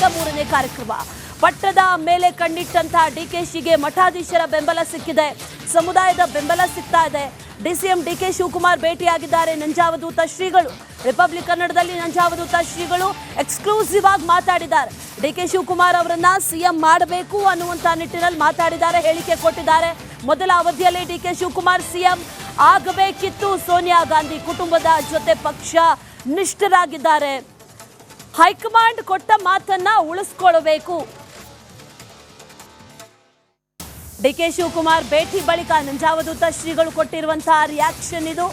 ಈಗ ಮೂರನೇ ಕಾರ್ಯಕ್ರಮ. ಪಟ್ಟದ ಮೇಲೆ ಕಣ್ಣಿಟ್ಟಂತಹ ಡಿಕೆಶಿಗೆ ಮಠಾಧೀಶರ ಬೆಂಬಲ ಸಿಕ್ಕಿದೆ. ಸಮುದಾಯದ ಬೆಂಬಲ ಸಿಗ್ತಾ ಇದೆ. ಡಿಸಿಎಂ ಡಿಕೆ ಶಿವಕುಮಾರ್ ಭೇಟಿಯಾಗಿದ್ದಾರೆ. ನಂಜಾವಧೂತ ಶ್ರೀಗಳು, ರಿಪಬ್ಲಿಕ್ ಕನ್ನಡದಲ್ಲಿ ನಂಜಾವಧೂತ ಶ್ರೀಗಳು ಎಕ್ಸ್ಕ್ಲೂಸಿವ್ ಆಗಿ ಮಾತಾಡಿದ್ದಾರೆ. ಡಿಕೆ ಶಿವಕುಮಾರ್ ಅವರನ್ನ ಸಿಎಂ ಮಾಡಬೇಕು ಅನ್ನುವಂತ ನಿಟ್ಟಿನಲ್ಲಿ ಮಾತಾಡಿದ್ದಾರೆ, ಹೇಳಿಕೆ ಕೊಟ್ಟಿದ್ದಾರೆ. ಮೊದಲ ಅವಧಿಯಲ್ಲಿ ಡಿಕೆ ಶಿವಕುಮಾರ್ ಸಿಎಂ ಆಗಬೇಕಿತ್ತು. ಸೋನಿಯಾ ಗಾಂಧಿ ಕುಟುಂಬದ ಜೊತೆ ಪಕ್ಷ ನಿಷ್ಠರಾಗಿದ್ದಾರೆ. ಹೈಕಮಾಂಡ್ ಕೊಟ್ಟ ಮಾತನ್ನ ಉಳಿಸ್ಕೊಳ್ಬೇಕು ಡಿಕೆ ಶಿವಕುಮಾರ್ ಭೇಟಿ ಬಳಿಕ ನಂಜಾವಧೂತ ಶ್ರೀಗಳು ಕೊಟ್ಟಿರುವಂತಹ ರಿಯಾಕ್ಷನ್ ಇದು.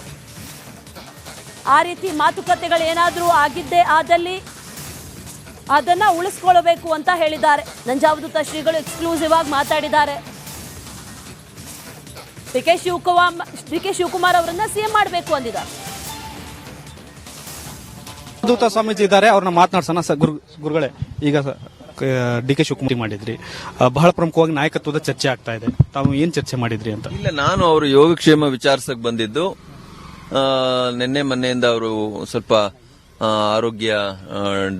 ಆ ರೀತಿ ಮಾತುಕತೆಗಳು ಏನಾದರೂ ಆಗಿದ್ದೇ ಆದಲ್ಲಿ ಅದನ್ನ ಉಳಿಸ್ಕೊಳ್ಬೇಕು ಅಂತ ಹೇಳಿದ್ದಾರೆ. ನಂಜಾವಧೂತ ಶ್ರೀಗಳು ಎಕ್ಸ್ಕ್ಲೂಸಿವ್ ಆಗಿ ಮಾತಾಡಿದ್ದಾರೆ. D K Shivakumar, D K Shivakumar ಅವರನ್ನ ಸಿಎಂ ಮಾಡಬೇಕು ಅಂದಿದ್ದಾರೆ. ದೂತ ಸ್ವಾಮೀಜಿ ಇದ್ದಾರೆ ಅವ್ರನ್ನ ಮಾತನಾಡ್ಸೋಣ ಸ ಗುರು ಗುರುಗಳೇ ಈಗ ಡಿ ಕೆ ಶಿವಕುಮಾರ್ ಮಾಡಿದ್ರಿ. ಬಹಳ ಪ್ರಮುಖವಾಗಿ ನಾಯಕತ್ವದ ಚರ್ಚೆ ಆಗ್ತಾ ಇದೆ. ತಾವು ಏನ್ ಚರ್ಚೆ ಮಾಡಿದ್ರಿ ಅಂತ? ಇಲ್ಲ ನಾನು ಅವರು ಯೋಗಕ್ಷೇಮ ವಿಚಾರಿಸಕ್ ಬಂದಿದ್ದು. ನಿನ್ನೆ ಮೊನ್ನೆಯಿಂದ ಅವರು ಸ್ವಲ್ಪ ಆರೋಗ್ಯ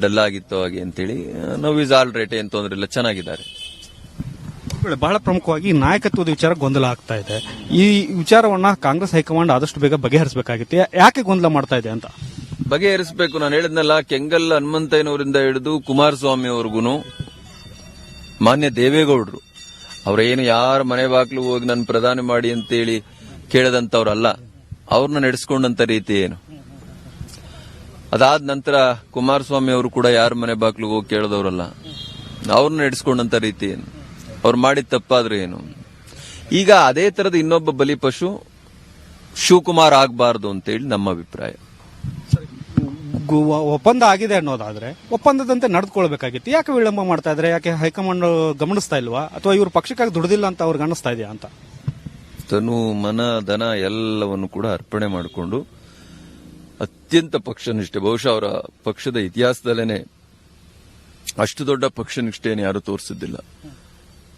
ಡಲ್ ಆಗಿತ್ತು ಹಾಗೆ ಅಂತೇಳಿ. ನೋವು ಇಸ್ ಆಲ್ ರೇಟ್ ಏನ್ ತೊಂದ್ರೆ ಇಲ್ಲ ಚೆನ್ನಾಗಿದ್ದಾರೆ ಬಹಳ ಪ್ರಮುಖವಾಗಿ ನಾಯಕತ್ವದ ವಿಚಾರ ಗೊಂದಲ ಆಗ್ತಾ ಇದೆ. ಈ ವಿಚಾರವನ್ನ ಕಾಂಗ್ರೆಸ್ ಹೈಕಮಾಂಡ್ ಆದಷ್ಟು ಬೇಗ ಬಗೆಹರಿಸಬೇಕಾಗಿತ್ತು. ಯಾಕೆ ಗೊಂದಲ ಮಾಡ್ತಾ ಇದೆ ಅಂತ? ಬಗೆಹರಿಸಬೇಕು. ನಾನು ಹೇಳಿದ್ನಲ್ಲ, ಕೆಂಗಲ್ ಹನುಮಂತಯ್ಯನವರಿಂದ ಹಿಡಿದು ಕುಮಾರಸ್ವಾಮಿ ಅವ್ರಿಗೂ ಮಾನ್ಯ ದೇವೇಗೌಡರು. ಅವರೇನು ಯಾರ ಮನೆ ಬಾಗ್ಲು ಹೋಗಿ ನನ್ನ ಪ್ರಧಾನಿ ಮಾಡಿ ಅಂತೇಳಿ ಕೇಳದಂತವ್ರಲ್ಲ ಅವ್ರನ್ನ ನಡೆಸಿಕೊಂಡಂತ ರೀತಿ ಏನು? ಅದಾದ ನಂತರ ಕುಮಾರಸ್ವಾಮಿ ಅವರು ಕೂಡ ಯಾರ ಮನೆ ಬಾಗ್ಲು ಹೋಗಿ ಕೇಳದವ್ರಲ್ಲ. ಅವ್ರನ್ನ ನಡೆಸಿಕೊಂಡಂತ ರೀತಿ ಏನು? ಅವ್ರು ಮಾಡಿದ ತಪ್ಪಾದ್ರೆ ಏನು? ಈಗ ಅದೇ ತರದ ಇನ್ನೊಬ್ಬ ಬಲಿಪಶು ಶಿವಕುಮಾರ್ ಆಗಬಾರ್ದು ಅಂತೇಳಿ ನಮ್ಮ ಅಭಿಪ್ರಾಯ. ಒಪ್ಪಂದ ಆಗಿದೆ ಅನ್ನೋದಾದ್ರೆ ಒಪ್ಪಂದದಂತೆ ನಡೆದುಕೊಳ್ಬೇಕಾಗಿತ್ತು. ಯಾಕೆ ವಿಳಂಬ ಮಾಡ್ತಾ ಇದ್ರೆ ಯಾಕೆ ಹೈಕಮಾಂಡ್ ಗಮನಿಸ್ತಾ ಇಲ್ವಾ? ಅಥವಾ ಇವ್ರ ಪಕ್ಷಕ್ಕಾಗಿ ದುಡ್ದಿಲ್ಲ ಅಂತ ಅವ್ರಿಗೆ ಅನ್ನಿಸ್ತಾ ಇದೆಯಾ ಅಂತ? ತನು ಮನ, ಧನ ಎಲ್ಲವನ್ನು ಕೂಡ ಅರ್ಪಣೆ ಮಾಡಿಕೊಂಡು ಅತ್ಯಂತ ಪಕ್ಷನಿಷ್ಠೆ, ಬಹುಶಃ ಅವರ ಪಕ್ಷದ ಇತಿಹಾಸದಲ್ಲೇನೆ ಅಷ್ಟು ದೊಡ್ಡ ಪಕ್ಷ ಪಕ್ಷನಿಷ್ಠೆಯನ್ನು ಯಾರು ತೋರಿಸಿದ್ದಿಲ್ಲ.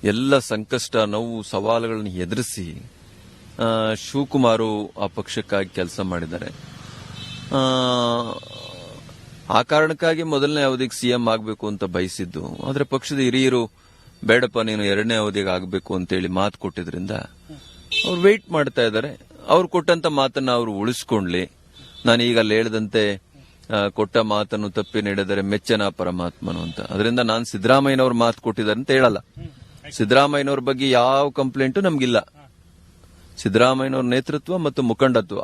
ಎಲ್ಲ ಸಂಕಷ್ಟ, ನೋವು, ಸವಾಲುಗಳನ್ನು ಎದುರಿಸಿ ಶಿವಕುಮಾರು ಆ ಪಕ್ಷಕ್ಕಾಗಿ ಕೆಲಸ ಮಾಡಿದ್ದಾರೆ. ಆ, ಕಾರಣಕ್ಕಾಗಿ ಮೊದಲನೇ ಅವಧಿಗೆ ಸಿಎಂ ಆಗಬೇಕು ಅಂತ ಬಯಸಿದ್ದು. ಆದರೆ ಪಕ್ಷದ ಹಿರಿಯರು ಬೇಡಪ್ಪ ನೀನು ಎರಡನೇ ಅವಧಿಗೆ ಆಗಬೇಕು ಅಂತೇಳಿ ಮಾತು ಕೊಟ್ಟಿದ್ರಿಂದ ಅವ್ರು ವೆಯ್ಟ್ ಮಾಡ್ತಾ ಇದ್ದಾರೆ. ಅವ್ರು ಕೊಟ್ಟಂತ ಮಾತನ್ನ ಅವರು ಉಳಿಸ್ಕೊಂಡ್ಲಿ. ನಾನು ಈಗ ಅಲ್ಲಿ ಹೇಳಿದಂತೆ ಕೊಟ್ಟ ಮಾತನ್ನು ತಪ್ಪಿ ನೀಡಿದರೆ ಮೆಚ್ಚನ ಪರಮಾತ್ಮನು ಅಂತ. ಅದರಿಂದ ನಾನು ಸಿದ್ದರಾಮಯ್ಯನವ್ರ ಮಾತು ಕೊಟ್ಟಿದ್ದಾರೆ ಅಂತ ಹೇಳಲ್ಲ. ಸಿದ್ದರಾಮಯ್ಯನವ್ರ ಬಗ್ಗೆ ಯಾವ ಕಂಪ್ಲೇಂಟು ನಮಗಿಲ್ಲ. ಸಿದ್ದರಾಮಯ್ಯನವ್ರ ನೇತೃತ್ವ ಮತ್ತು ಮುಖಂಡತ್ವ.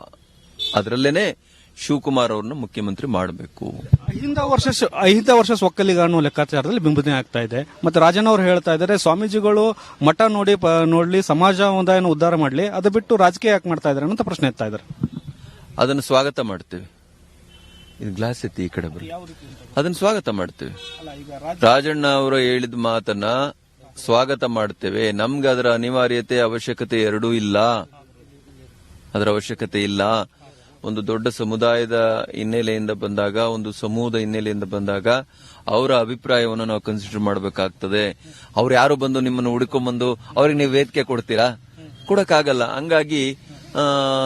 ಅದರಲ್ಲೇನೆ ಶಿವಕುಮಾರ್ ಅವ್ರನ್ನ ಮುಖ್ಯಮಂತ್ರಿ ಮಾಡಬೇಕು. ಐದ ವರ್ಷ ಐದ ವರ್ಷ ಒಕ್ಕಲಿಗ ಅನ್ನೋ ಲೆಕ್ಕಾಚಾರದಲ್ಲಿ ಬಿಂಬನೆ ಆಗ್ತಾ ಇದೆ. ಮತ್ತೆ ರಾಜನ್ ಅವರು ಹೇಳ್ತಾ ಇದ್ದಾರೆ ಸ್ವಾಮೀಜಿಗಳು ಮಠ ನೋಡಿ ನೋಡ್ಲಿ ಸಮಾಜ ಒಂದಾಯನ ಉದ್ಧಾರ ಮಾಡ್ಲಿ ಅದು ಬಿಟ್ಟು ರಾಜಕೀಯ ಯಾಕೆ ಮಾಡ್ತಾ ಇದ್ದಾರೆ ಅಂತ ಪ್ರಶ್ನೆ ಎತ್ತಾ ಇದ್ದಾರೆ. ಅದನ್ನು ಸ್ವಾಗತ ಮಾಡ್ತೇವೆ. ಇದು ಗ್ಲಾಸ್ ಐತಿ ಈ ಕಡೆ ಬರಲಿ ಅದನ್ನು ಸ್ವಾಗತ ಮಾಡ್ತೇವೆ. ರಾಜಣ್ಣ ಅವರು ಹೇಳಿದ ಮಾತನ್ನ ಸ್ವಾಗತ ಮಾಡ್ತೇವೆ. ನಮ್ಗೆ ಅದರ ಅನಿವಾರ್ಯತೆ ಅವಶ್ಯಕತೆ ಎರಡೂ ಇಲ್ಲ. ಅದರ ಅವಶ್ಯಕತೆ ಇಲ್ಲ. ಒಂದು ದೊಡ್ಡ ಸಮುದಾಯದ ಹಿನ್ನೆಲೆಯಿಂದ ಬಂದಾಗ ಒಂದು ಸಮೂಹದ ಹಿನ್ನೆಲೆಯಿಂದ ಬಂದಾಗ ಅವರ ಅಭಿಪ್ರಾಯವನ್ನು ನಾವು ಕನ್ಸಿಡರ್ ಮಾಡಬೇಕಾಗ್ತದೆ. ಅವ್ರು ಯಾರು ಬಂದು ನಿಮ್ಮನ್ನು ಹುಡುಕೊಂಡ್ಬಂದು ಅವ್ರಿಗೆ ನೀವು ವೇದಿಕೆ ಕೊಡ್ತೀರಾ? ಕೊಡಕ್ಕಾಗಲ್ಲ. ಹಂಗಾಗಿ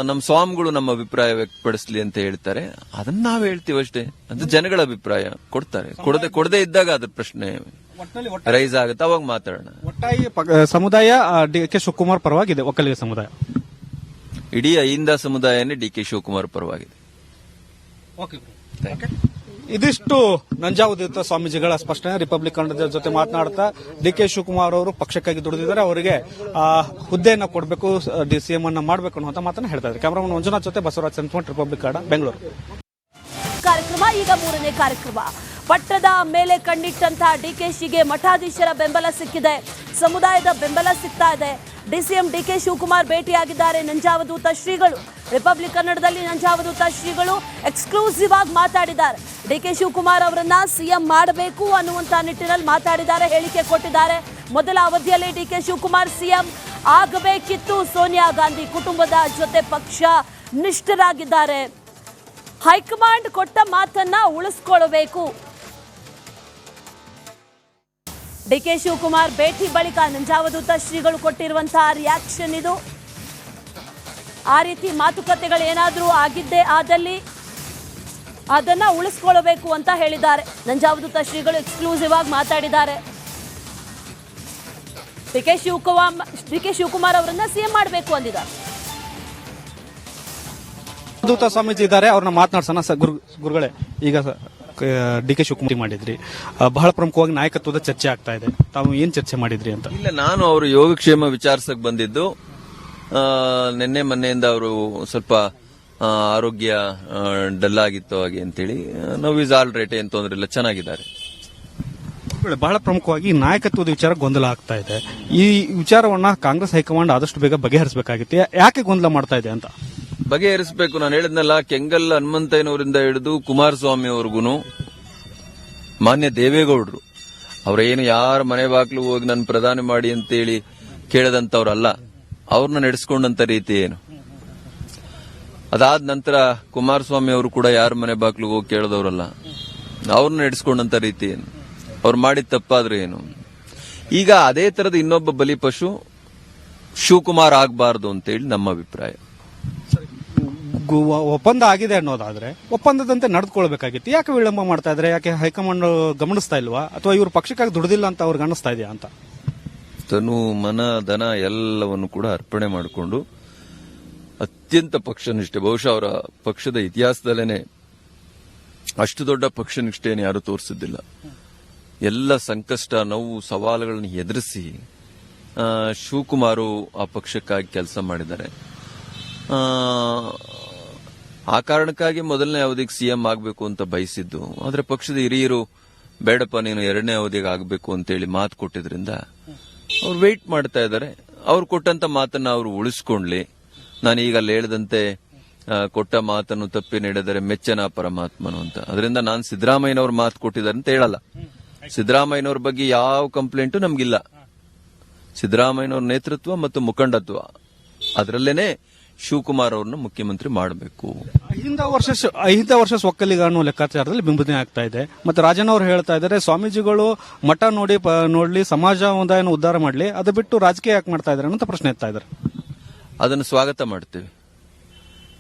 ನಮ್ಮ ಸ್ವಾಮಿಗಳು ನಮ್ಮ ಅಭಿಪ್ರಾಯ ವ್ಯಕ್ತಪಡಿಸ್ಲಿ ಅಂತ ಹೇಳ್ತಾರೆ. ಅದನ್ನ ನಾವು ಹೇಳ್ತೀವಿ ಅಷ್ಟೇ. ಅದು ಜನಗಳ ಅಭಿಪ್ರಾಯ. ಕೊಡ್ತಾರೆ. ಕೊಡದೆ ಕೊಡದೆ ಇದ್ದಾಗ ಅದ್ರ ಪ್ರಶ್ನೆ ರೈಸ್ ಆಗುತ್ತೆ. ಅವಾಗ ಮಾತಾಡೋಣ. ಒಟ್ಟಾಗಿ ಸಮುದಾಯ ಡಿ ಕೆ ಶಿವಕುಮಾರ್ ಪರವಾಗಿದೆ ಒಕ್ಕಲಿಗ ಸಮುದಾಯ. ಇಡೀ ಅಹಿಂದ ಸಮುದಾಯನೇ ಡಿ ಕೆ ಶಿವಕುಮಾರ್ ಪರವಾಗಿದೆ. ಇದಿಷ್ಟು ನಂಜಾವಧೂತ ಸ್ವಾಮೀಜಿಗಳ ಸ್ಪಷ್ಟನೆ. ರಿಪಬ್ಲಿಕ್ ಕನ್ನಡದ ಜೊತೆ ಮಾತನಾಡ್ತಾ ಡಿ ಕೆ ಶಿವಕುಮಾರ್ ಅವರು ಪಕ್ಷಕ್ಕಾಗಿ ದುಡಿದಿದ್ದಾರೆ. ಅವರಿಗೆ ಹುದ್ದೆಯನ್ನು ಕೊಡಬೇಕು ಡಿ ಸಿ ಎಂ ಅನ್ನ ಮಾಡಬೇಕು ಅನ್ನುವಂತ ಮಾತನ್ನ ಹೇಳ್ತಾ ಇದ್ದಾರೆ. ಕ್ಯಾಮರಾಮನ್ ಮಂಜುನಾಥ್ ಜೊತೆ ಬಸವರಾಜ್ ಸೆಂಟ್ಮಂಟ್ ರಿಪಬ್ಲಿಕ್ ಕನ್ನಡ ಬೆಂಗಳೂರು ಕಾರ್ಯಕ್ರಮ ಈಗ ಮೂರನೇ ಕಾರ್ಯಕ್ರಮ. ಪಟ್ಟದ ಮೇಲೆ ಕಣ್ಣಿಟ್ಟಂತಹ ಡಿಕೆಶಿಗೆ ಮಠಾಧೀಶರ ಬೆಂಬಲ ಸಿಕ್ಕಿದೆ. ಸಮುದಾಯದ ಬೆಂಬಲ ಸಿಗ್ತಾ ಇದೆ. ಡಿಸಿಎಂ ಡಿಕೆ ಶಿವಕುಮಾರ್ ಭೇಟಿಯಾಗಿದ್ದಾರೆ. ನಂಜಾವಧೂತ ಶ್ರೀಗಳು, ರಿಪಬ್ಲಿಕ್ ಕನ್ನಡದಲ್ಲಿ ನಂಜಾವಧೂತ ಶ್ರೀಗಳು ಎಕ್ಸ್ಕ್ಲೂಸಿವ್ ಆಗಿ ಮಾತಾಡಿದ್ದಾರೆ. ಡಿಕೆ ಶಿವಕುಮಾರ್ ಅವರನ್ನ ಸಿಎಂ ಮಾಡಬೇಕು ಅನ್ನುವಂತ ನಿಟ್ಟಿನಲ್ಲಿ ಮಾತಾಡಿದ್ದಾರೆ, ಹೇಳಿಕೆ ಕೊಟ್ಟಿದ್ದಾರೆ. ಮೊದಲ ಅವಧಿಯಲ್ಲಿ ಡಿಕೆ ಶಿವಕುಮಾರ್ ಸಿಎಂ ಆಗಬೇಕಿತ್ತು. ಸೋನಿಯಾ ಗಾಂಧಿ ಕುಟುಂಬದ ಜೊತೆ ಪಕ್ಷ ನಿಷ್ಠರಾಗಿದ್ದಾರೆ. ಹೈಕಮಾಂಡ್ ಕೊಟ್ಟ ಮಾತನ್ನ ಉಳಿಸ್ಕೊಳ್ಬೇಕು. ಡಿಕೆ ಶಿವಕುಮಾರ್ ಭೇಟಿ ಬಳಿಕ ನಂಜಾವಧೂತ ಶ್ರೀಗಳು ಕೊಟ್ಟಿರುವಂತಹ ರಿಯಾಕ್ಷನ್ ಇದು. ಆ ರೀತಿ ಮಾತುಕತೆಗಳು ಏನಾದರೂ ಆಗಿದ್ದೇ ಆದಲ್ಲಿ ಅದನ್ನ ಉಳಿಸ್ಕೊಳ್ಬೇಕು ಅಂತ ಹೇಳಿದ್ದಾರೆ. ನಂಜಾವಧೂತ ಶ್ರೀಗಳು ಎಕ್ಸ್ಕ್ಲೂಸಿವ್ ಆಗಿ ಮಾತಾಡಿದ್ದಾರೆ. D K Shivakumar, D K Shivakumar ಅವರನ್ನ ಸಿಎಂ ಮಾಡಬೇಕು ಅಂದಿದ್ದಾರೆ. ದೂತ ಸ್ವಾಮೀಜಿ ಇದ್ದಾರೆ, ಅವ್ರನ್ನ ಮಾತನಾಡ್ಸೋಣ ಗುರುಗಳೇ. ಈಗ ಡಿ ಕೆ ಶಿವಕುಮಾರ್ ಮಾಡಿದ್ರಿ. ಆ, ಬಹಳ ಪ್ರಮುಖವಾಗಿ ನಾಯಕತ್ವದ ಚರ್ಚೆ ಆಗ್ತಾ ಇದೆ. ತಾವು ಏನ್ ಚರ್ಚೆ ಮಾಡಿದ್ರಿ ಅಂತ? ಇಲ್ಲ ನಾನು ಅವರು ಯೋಗಕ್ಷೇಮ ವಿಚಾರಿಸಕ್ ಬಂದಿದ್ದು. ಆ, ನಿನ್ನೆ ಮೊನ್ನೆಯಿಂದ ಅವರು ಸ್ವಲ್ಪ ಆ, ಆರೋಗ್ಯ ಡಲ್ ಆಗಿತ್ತು ಹಾಗೆ ಅಂತೇಳಿ. ನೋವು ಇಸ್ ಆಲ್ ರೇಟ್ ಏನ್ ತೊಂದ್ರೆ ಇಲ್ಲ ಚೆನ್ನಾಗಿದ್ದಾರೆ. ಬಹಳ ಪ್ರಮುಖವಾಗಿ ನಾಯಕತ್ವದ ವಿಚಾರ ಗೊಂದಲ ಆಗ್ತಾ ಇದೆ. ಈ ವಿಚಾರವನ್ನ ಕಾಂಗ್ರೆಸ್ ಹೈಕಮಾಂಡ್ ಆದಷ್ಟು ಬೇಗ ಬಗೆಹರಿಸಬೇಕಾಗಿತ್ತು. ಯಾಕೆ ಗೊಂದಲ ಮಾಡ್ತಾ ಇದೆ ಅಂತ? ಬಗೆಹರಿಸಬೇಕು. ನಾನು ಹೇಳಿದ್ನಲ್ಲ, ಕೆಂಗಲ್ ಹನುಮಂತಯ್ಯನವರಿಂದ ಹಿಡಿದು ಕುಮಾರಸ್ವಾಮಿ ಅವ್ರಿಗೂ ಮಾನ್ಯ ದೇವೇಗೌಡರು. ಅವರೇನು ಯಾರ ಮನೆ ಬಾಗ್ಲು ಹೋಗಿ ನನ್ನ ಪ್ರಧಾನಿ ಮಾಡಿ ಅಂತೇಳಿ ಕೇಳದಂತವ್ರಲ್ಲ ಅವ್ರನ್ನ ನಡೆಸಿಕೊಂಡಂತ ರೀತಿ ಏನು? ಅದಾದ ನಂತರ ಕುಮಾರಸ್ವಾಮಿ ಅವರು ಕೂಡ ಯಾರ ಮನೆ ಬಾಗ್ಲು ಹೋಗಿ ಕೇಳದವ್ರಲ್ಲ ಅವ್ರನ್ನ ನಡೆಸಿಕೊಂಡಂತ ರೀತಿ ಏನು? ಅವ್ರು ಮಾಡಿದ ತಪ್ಪಾದ್ರೆ ಏನು? ಈಗ ಅದೇ ತರದ ಇನ್ನೊಬ್ಬ ಬಲಿಪಶು ಶಿವಕುಮಾರ್ ಆಗಬಾರ್ದು ಅಂತೇಳಿ ನಮ್ಮ ಅಭಿಪ್ರಾಯ. ಒಪ್ಪಂದ ಆಗಿದೆ ಅನ್ನೋದಾದ್ರೆ ಒಪ್ಪಂದದಂತೆ ನಡೆದುಕೊಳ್ಬೇಕಾಗಿತ್ತು. ಯಾಕೆ ವಿಳಂಬ ಮಾಡ್ತಾ ಇದ್ರೆ ಯಾಕೆ ಹೈಕಮಾಂಡ್ ಗಮನಿಸ್ತಾ ಇಲ್ವಾ? ಅಥವಾ ಇವರು ಪಕ್ಷಕ್ಕಾಗಿ ದುಡ್ದಿಲ್ಲ ಅಂತ ಅವ್ರಿಗೆ ಅನ್ನಿಸ್ತಾ ಇದೆಯಾ ಅಂತ? ತನು, ಮನ, ಧನ ಎಲ್ಲವನ್ನು ಕೂಡ ಅರ್ಪಣೆ ಮಾಡಿಕೊಂಡು ಅತ್ಯಂತ ಪಕ್ಷನಿಷ್ಠೆ, ಬಹುಶಃ ಅವರ ಪಕ್ಷದ ಇತಿಹಾಸದಲ್ಲೇನೆ ಅಷ್ಟು ದೊಡ್ಡ ಪಕ್ಷನಿಷ್ಠೆಯನ್ನು ಯಾರು ತೋರಿಸಿದ್ದಿಲ್ಲ. ಎಲ್ಲ ಸಂಕಷ್ಟ, ನೋವು, ಸವಾಲುಗಳನ್ನು ಎದುರಿಸಿ ಶಿವಕುಮಾರು ಆ ಪಕ್ಷಕ್ಕಾಗಿ ಕೆಲಸ ಮಾಡಿದ್ದಾರೆ. ಆ, ಕಾರಣಕ್ಕಾಗಿ ಮೊದಲನೇ ಅವಧಿಗೆ ಸಿಎಂ ಆಗಬೇಕು ಅಂತ ಬಯಸಿದ್ದು. ಆದರೆ ಪಕ್ಷದ ಹಿರಿಯರು ಬೇಡಪ್ಪ ನೀನು ಎರಡನೇ ಅವಧಿಗೆ ಆಗಬೇಕು ಅಂತೇಳಿ ಮಾತು ಕೊಟ್ಟಿದ್ರಿಂದ ಅವ್ರು ವೆಯ್ಟ್ ಮಾಡ್ತಾ ಇದ್ದಾರೆ. ಅವ್ರು ಕೊಟ್ಟಂತ ಮಾತನ್ನ ಅವರು ಉಳಿಸ್ಕೊಂಡ್ಲಿ. ನಾನು ಈಗ ಅಲ್ಲಿ ಹೇಳಿದಂತೆ ಕೊಟ್ಟ ಮಾತನ್ನು ತಪ್ಪಿ ನೀಡಿದರೆ ಮೆಚ್ಚನ ಪರಮಾತ್ಮನು ಅಂತ. ಅದರಿಂದ ನಾನು ಸಿದ್ದರಾಮಯ್ಯನವ್ರ ಮಾತು ಕೊಟ್ಟಿದ್ದಾರೆ ಅಂತ ಹೇಳಲ್ಲ. ಸಿದ್ದರಾಮಯ್ಯನವ್ರ ಬಗ್ಗೆ ಯಾವ ಕಂಪ್ಲೇಂಟು ನಮಗಿಲ್ಲ. ಸಿದ್ದರಾಮಯ್ಯನವ್ರ ನೇತೃತ್ವ ಮತ್ತು ಮುಖಂಡತ್ವ. ಅದರಲ್ಲೇನೆ ಶಿವಕುಮಾರ್ ಅವ್ರನ್ನ ಮುಖ್ಯಮಂತ್ರಿ ಮಾಡಬೇಕು. ಐದಿಂದ ವರ್ಷ ಐದ ವರ್ಷ ಒಕ್ಕಲಿಗ ಅನ್ನೋ ಲೆಕ್ಕಾಚಾರದಲ್ಲಿ ಬಿಂಬನೆ ಆಗ್ತಾ ಇದೆ. ಮತ್ತೆ ರಾಜಣ್ಣ ಅವರು ಹೇಳ್ತಾ ಇದ್ದಾರೆ ಸ್ವಾಮೀಜಿಗಳು ಮಠ ನೋಡಿ ನೋಡ್ಲಿ ಸಮಾಜ ಸಮುದಾಯನ ಉದ್ಧಾರ ಮಾಡ್ಲಿ ಅದು ಬಿಟ್ಟು ರಾಜಕೀಯ ಯಾಕೆ ಮಾಡ್ತಾ ಇದ್ದಾರೆ ಅಂತ ಪ್ರಶ್ನೆ ಎತ್ತಾ ಇದ್ದಾರೆ. ಅದನ್ನು ಸ್ವಾಗತ ಮಾಡ್ತೇವೆ.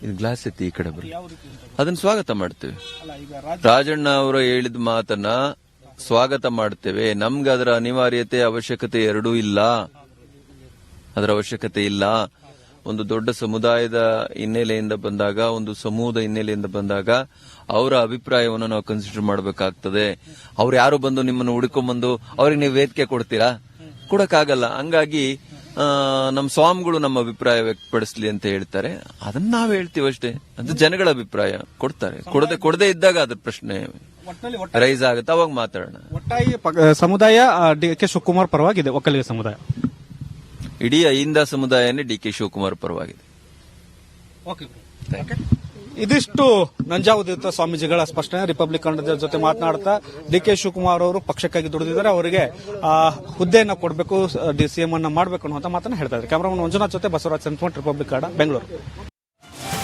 ಇದು ಗ್ಲಾಸ್ ಐತಿ ಈ ಕಡೆ ಬರಲಿ ಅದನ್ನ ಸ್ವಾಗತ ಮಾಡ್ತೇವೆ. ರಾಜಣ್ಣ ಅವರು ಹೇಳಿದ ಮಾತನ್ನ ಸ್ವಾಗತ ಮಾಡ್ತೇವೆ. ನಮ್ಗೆ ಅದರ ಅನಿವಾರ್ಯತೆ ಅವಶ್ಯಕತೆ ಎರಡೂ ಇಲ್ಲ. ಅದರ ಅವಶ್ಯಕತೆ ಇಲ್ಲ. ಒಂದು ದೊಡ್ಡ ಸಮುದಾಯದ ಹಿನ್ನೆಲೆಯಿಂದ ಬಂದಾಗ ಒಂದು ಸಮೂಹದ ಹಿನ್ನೆಲೆಯಿಂದ ಬಂದಾಗ ಅವರ ಅಭಿಪ್ರಾಯವನ್ನು ನಾವು ಕನ್ಸಿಡರ್ ಮಾಡಬೇಕಾಗ್ತದೆ. ಅವ್ರು ಯಾರು ಬಂದು ನಿಮ್ಮನ್ನು ಹುಡುಕೊಂಡ್ಬಂದು ಅವ್ರಿಗೆ ನೀವು ವೇದಿಕೆ ಕೊಡ್ತೀರಾ? ಕೊಡಕ್ಕಾಗಲ್ಲ. ಹಂಗಾಗಿ ನಮ್ಮ ಸ್ವಾಮಿಗಳು ನಮ್ಮ ಅಭಿಪ್ರಾಯ ವ್ಯಕ್ತಪಡಿಸ್ಲಿ ಅಂತ ಹೇಳ್ತಾರೆ. ಅದನ್ನ ನಾವು ಹೇಳ್ತೀವಿ ಅಷ್ಟೇ. ಅದು ಜನಗಳ ಅಭಿಪ್ರಾಯ. ಕೊಡ್ತಾರೆ. ಕೊಡದೆ ಕೊಡದೆ ಇದ್ದಾಗ ಅದ್ರ ಪ್ರಶ್ನೆ ರೈಸ್ ಆಗುತ್ತೆ. ಅವಾಗ ಮಾತಾಡೋಣ. ಒಟ್ಟಾಗಿ ಸಮುದಾಯ ಡಿ ಕೆ ಶಿವಕುಮಾರ್ ಪರವಾಗಿದೆ ಒಕ್ಕಲಿಗ ಸಮುದಾಯ. ಇಡೀ ಅಹಿಂದ ಸಮುದಾಯನೇ ಡಿ ಕೆ ಶಿವಕುಮಾರ್ ಪರವಾಗಿದೆ. ಇದಿಷ್ಟು ನಂಜಾವಧೂತ ಸ್ವಾಮೀಜಿಗಳ ಸ್ಪಷ್ಟನೆ. ರಿಪಬ್ಲಿಕ್ ಕನ್ನಡದ ಜೊತೆ ಮಾತನಾಡ್ತಾ ಡಿ ಕೆ ಶಿವಕುಮಾರ್ ಅವರು ಪಕ್ಷಕ್ಕಾಗಿ ದುಡಿದಿದ್ದಾರೆ. ಅವರಿಗೆ ಹುದ್ದೆಯನ್ನು ಕೊಡಬೇಕು, ಡಿ ಸಿ ಎಂ ಅನ್ನ ಮಾಡಬೇಕು ಅನ್ನುವಂತ ಮಾತನ್ನ ಹೇಳ್ತಾ ಇದ್ದಾರೆ. ಕ್ಯಾಮರಾಮನ್ ಮಂಜುನಾಥ್ ಜೊತೆ ಬಸವರಾಜ್ ಸೆಂಟ್ಮೆಂಟ್ ರಿಪಬ್ಲಿಕ್ ಕನ್ನಡ ಬೆಂಗಳೂರು